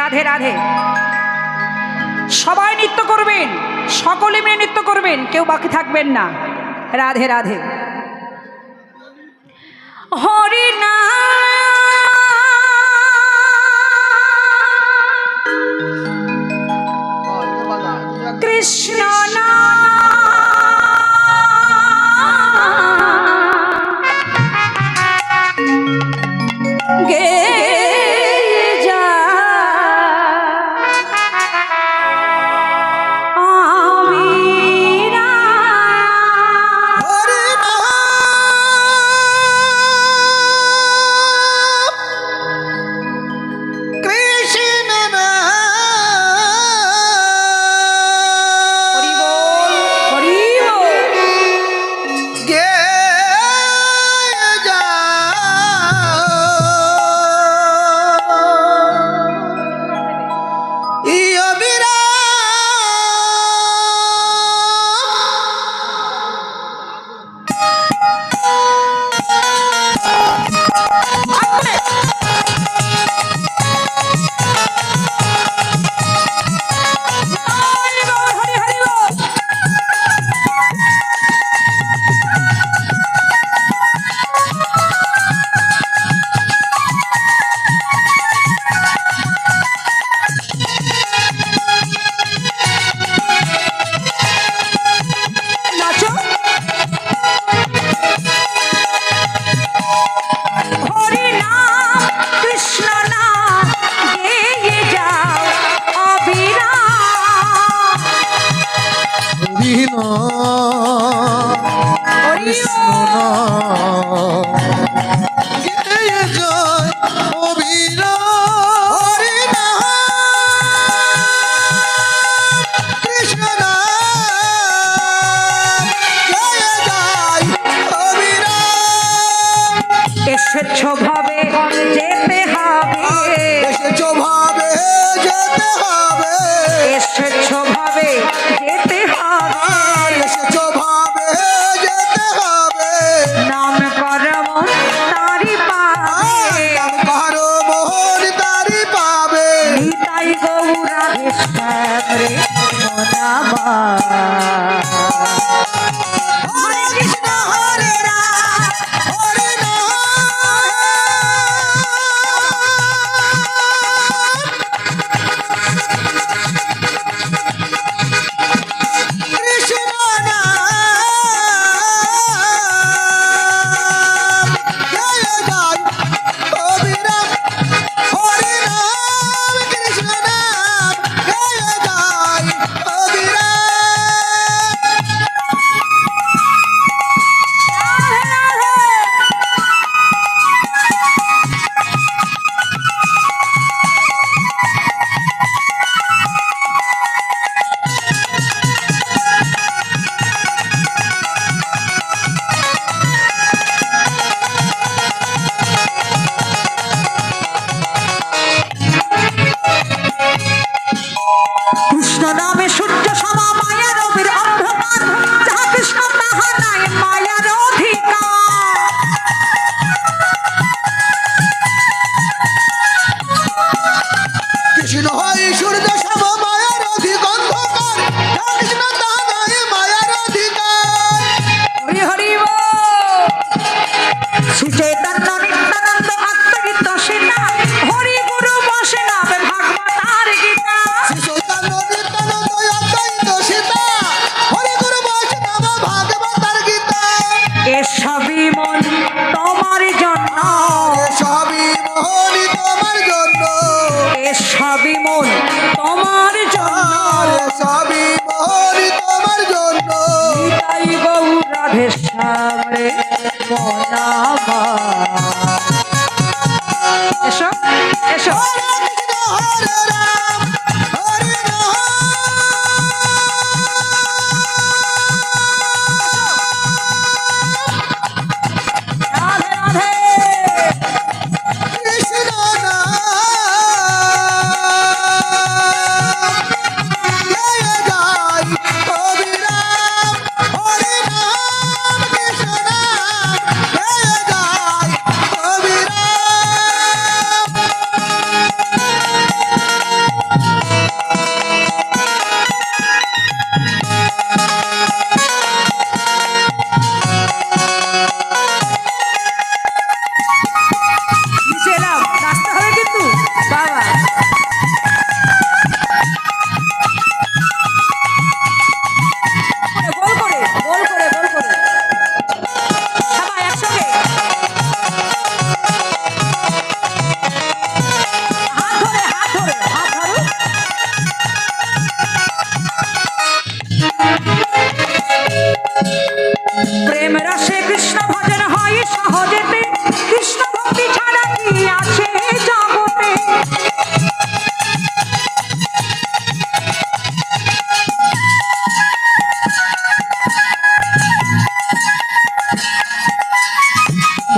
রাধে রাধে। সবাই নৃত্য করবেন, সকলে মিলে নৃত্য করবেন, কেউ বাকি থাকবেন না। রাধে রাধে। হরি না ये Ah. রাধে শ্যাম রে মনা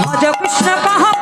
कृष्ण कहा